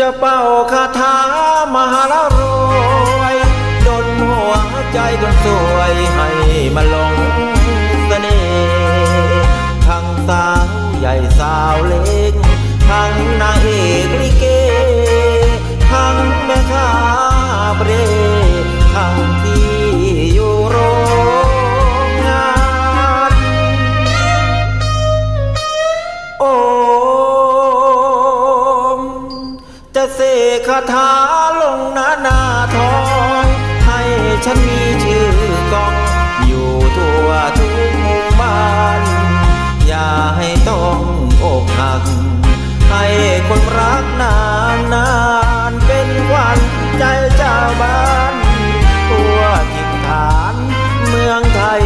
จะเป่าคาถามหาละรวยดนหัวใจคนสวยให้มาลง คาถาลงหน้าหน้าทองให้ฉันมีชื่อกอง อยู่ทั่วทุกบ้าน อย่าให้ต้องอกหัก ให้คนรักนานนานเป็นวัญใจเจ้าบ้านทั่วถิ่นฐานเมืองไทย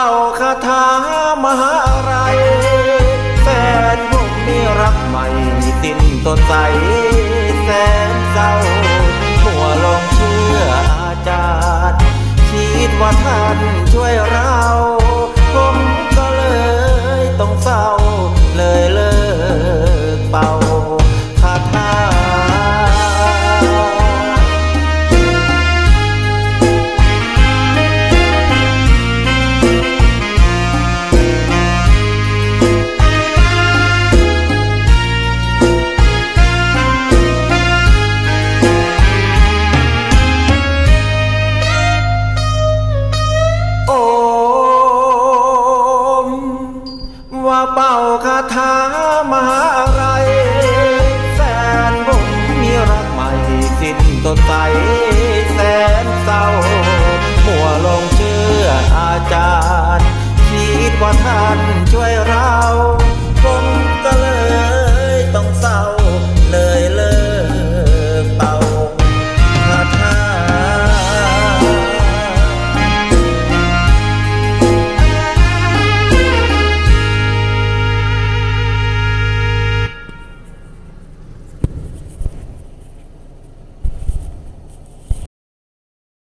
ว่าคาถามหาอะไร แฟนผมมีรักใหม่สิ้นสดใสแส เป่าคาถามาอะไร แสนบุญมีรักใหม่สิ้นต้นใสแสนเศร้า มัวลงเชื่ออาจารย์คิดว่าท่าน